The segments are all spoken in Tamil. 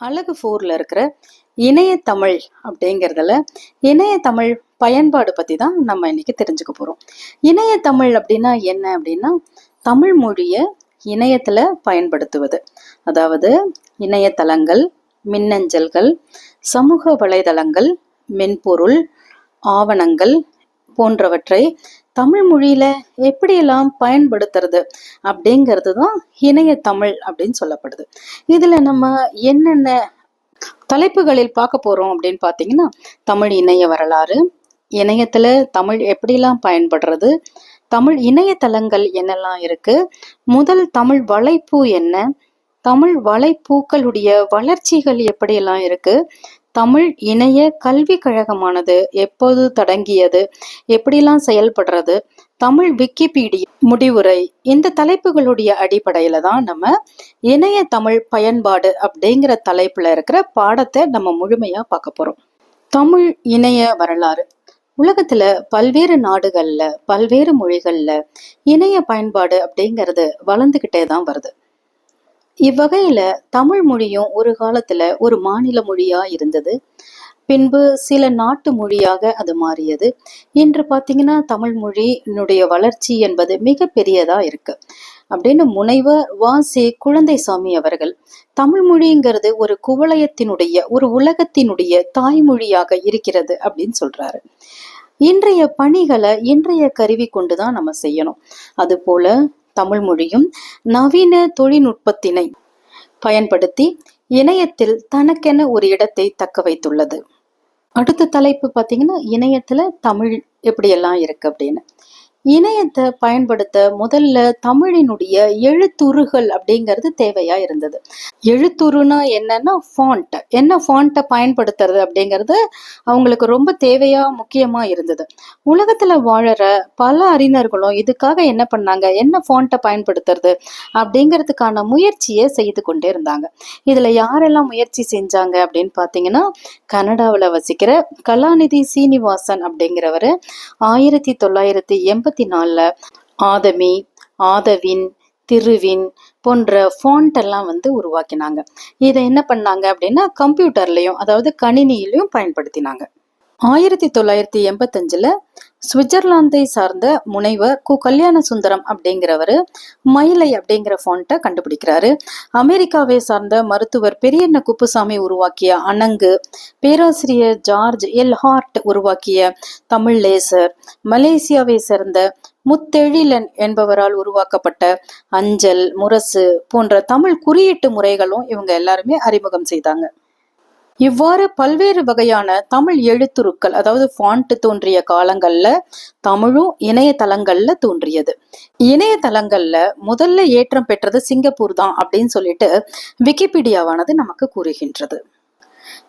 அழகு ஃபோரில் இருக்கிற இணையத்தமிழ் அப்படிங்கிறதுல இணையத்தமிழ் பயன்பாடு பற்றி தான் நம்ம இன்னைக்கு தெரிஞ்சுக்க போகிறோம் இணையத்தமிழ் அப்படின்னா என்ன அப்படின்னா தமிழ் மொழியை இணையத்தில் பயன்படுத்துவது. அதாவது இணையதளங்கள் மின்னஞ்சல்கள் சமூக வலைதளங்கள் மென்பொருள் ஆவணங்கள் போன்றவற்றை தமிழ் மொழியில எப்படியெல்லாம் பயன்படுத்துறது அப்படிங்கிறது தான் தமிழ் அப்படின்னு சொல்லப்படுது. இதுல நம்ம என்னென்ன தலைப்புகளில் பார்க்க போறோம் அப்படின்னு பார்த்தீங்கன்னா தமிழ் இணைய வரலாறு இணையத்துல தமிழ் எப்படிலாம் பயன்படுறது தமிழ் இணையதளங்கள் என்னெல்லாம் இருக்கு முதல் தமிழ் வலைப்பூ என்ன தமிழ் வலைப்பூக்களுடைய வளர்ச்சிகள் எப்படியெல்லாம் இருக்கு தமிழ் இணைய கல்விக் கழகமானது எப்போது தொடங்கியது? எப்படிலாம் செயல்படுறது? தமிழ் விக்கிபீடியா முடிவுரை. இந்த தலைப்புகளுடைய அடிப்படையில தான் நம்ம இணைய தமிழ் பயன்பாடு அப்படிங்கிற தலைப்புல இருக்கிற பாடத்தை நம்ம முழுமையா பார்க்க போறோம். தமிழ் இணைய வரலாறு. உலகத்துல பல்வேறு நாடுகள்ல பல்வேறு மொழிகள்ல இணைய பயன்பாடு அப்படிங்கிறது வளர்ந்துகிட்டே தான் வருது. இவ்வகையில தமிழ் மொழியும் ஒரு காலத்துல ஒரு மாநில மொழியா இருந்தது. பின்பு சில நாட்டு மொழியாக அது மாறியது. இன்று பார்த்தீங்கன்னா தமிழ் மொழியினுடைய வளர்ச்சி என்பது மிக பெரியதா இருக்கு. அப்படின்னு முனைவர் வாசி குழந்தைசாமி அவர்கள் தமிழ் மொழிங்கிறது ஒரு குவளையத்தினுடைய ஒரு உலகத்தினுடைய தாய்மொழியாக இருக்கிறது அப்படின்னு சொல்றாரு. இன்றைய பணிகளை இன்றைய கருவி கொண்டுதான் நம்ம செய்யணும். அது போல தமிழ் மொழியும் நவீன தொழில்நுட்பத்தினை பயன்படுத்தி இணையத்தில் தனக்கென ஒரு இடத்தை தக்க வைத்துள்ளது. அடுத்த தலைப்பு பார்த்தீங்கன்னா இணையத்துல தமிழ் எப்படியெல்லாம் இருக்கு அப்படின்னு. இணையத்தை பயன்படுத்த முதல்ல தமிழினுடைய எழுத்துருகள் அப்படிங்கிறது தேவையா இருந்தது. எழுத்துருனா என்னன்னா ஃபாண்ட் என்ன ஃபாண்ட்டை பயன்படுத்துறது அப்படிங்கிறது அவங்களுக்கு ரொம்ப தேவையா முக்கியமா இருந்தது. உலகத்துல வாழற பல அறிஞர்களும் இதுக்காக என்ன பண்ணாங்க? என்ன ஃபாண்ட்டை பயன்படுத்துறது அப்படிங்கிறதுக்கான முயற்சியை செய்து கொண்டே இருந்தாங்க. இதுல யாரெல்லாம் முயற்சி செஞ்சாங்க அப்படின்னு பாத்தீங்கன்னா கனடாவில் வசிக்கிற கலாநிதி சீனிவாசன் அப்படிங்கிறவர் ஆயிரத்தி தொள்ளாயிரத்தி எண்பத்தி நாலுல ஆதமி ஆதவின் திருவின் போன்ற ஃபாண்ட் எல்லாம் வந்து உருவாக்கினாங்க. இதை என்ன பண்ணாங்க அப்படின்னா கம்ப்யூட்டர்லயும் அதாவது கணினியிலையும் பயன்படுத்தினாங்க. ஆயிரத்தி தொள்ளாயிரத்தி எண்பத்தஞ்சுல சுவிட்சர்லாந்தை சார்ந்த முனைவர் கு. கல்யாண சுந்தரம் அப்படிங்கிறவர் மயிலை அப்படிங்கிற ஃபாண்ட்டை கண்டுபிடிக்கிறாரு. அமெரிக்காவை சார்ந்த மருத்துவர் பெரியண்ண குப்புசாமி உருவாக்கிய அணங்கு பேராசிரியர் ஜார்ஜ் எல். ஹார்ட் உருவாக்கிய தமிழ் லேசர் மலேசியாவை சேர்ந்த முத்தெழிலன் என்பவரால் உருவாக்கப்பட்ட அஞ்சல் முரசு போன்ற தமிழ் குறியீட்டு முறைகளும் இவங்க எல்லாருமே அறிமுகம் செய்தாங்க. இவ்வாறு பல்வேறு வகையான தமிழ் எழுத்துருக்கள் அதாவது ஃபாண்ட் தோன்றிய காலங்கள்ல தமிழும் இணையதளங்கள்ல தோன்றியது. இணையதளங்கள்ல முதல்ல ஏற்றம் பெற்றது சிங்கப்பூர் தான் அப்படின்னு சொல்லிட்டு விக்கிபீடியாவானது நமக்கு கூறுகின்றது.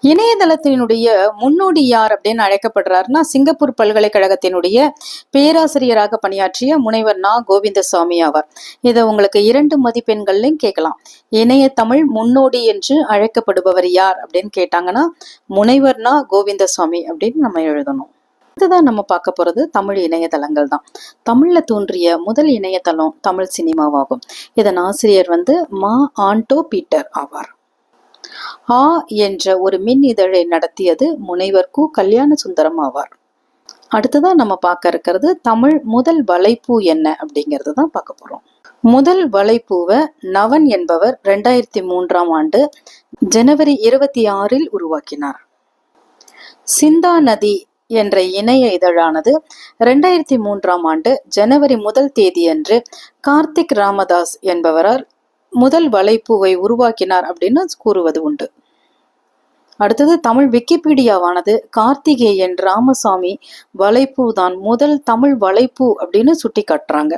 இணையதளத்தினுடைய முன்னோடி யார் அப்படின்னு அழைக்கப்படுறாருன்னா சிங்கப்பூர் பல்கலைக்கழகத்தினுடைய பேராசிரியராக பணியாற்றிய முனைவர் நா. கோவிந்தசாமி ஆவார். இதை உங்களுக்கு இரண்டு மதிப்பெண்கள்லையும் கேட்கலாம். இணைய தமிழ் முன்னோடி என்று அழைக்கப்படுபவர் யார் அப்படின்னு கேட்டாங்கன்னா முனைவர் நா. கோவிந்தசாமி அப்படின்னு நம்ம எழுதணும். அடுத்ததான் நம்ம பார்க்க போறது தமிழ் இணையதளங்கள் தான். தமிழ்ல தோன்றிய முதல் இணையதளம் தமிழ் சினிமாவாகும். இதன் ஆசிரியர் வந்து மா. ஆண்டோ பீட்டர் ஆவார். ஆ என்ற ஒரு மின் இதழை நடத்தியது முனைவர் கு கல்யாண சுந்தரம் ஆவார் அடுத்ததான் நம்ம பார்க்க இருக்கிறது தமிழ் முதல் வலைப்பூ என்ன அப்படிங்கிறது தான் பார்க்க போகிறோம் முதல் வலைப்பூவை நவன் என்பவர் ரெண்டாயிரத்தி மூன்றாம் ஆண்டு ஜனவரி இருபத்தி ஆறில் உருவாக்கினார். சிந்தா நதி என்ற இணைய இதழானது ரெண்டாயிரத்தி மூன்றாம் ஆண்டு ஜனவரி முதல் தேதியன்று கார்த்திக் ராமதாஸ் என்பவரால் முதல் வலைப்பூவை உருவாக்கினார் அப்படின்னு கூறுவது உண்டு. அடுத்தது தமிழ் விக்கிபீடியாவானது கார்த்திகேயன் ராமசாமி வலைப்பூ தான் முதல் தமிழ் வலைப்பூ அப்படின்னு சுட்டி காட்டுறாங்க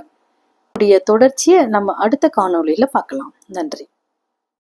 தொடர்ச்சியை நம்ம அடுத்த காணொலியில் பார்க்கலாம். நன்றி.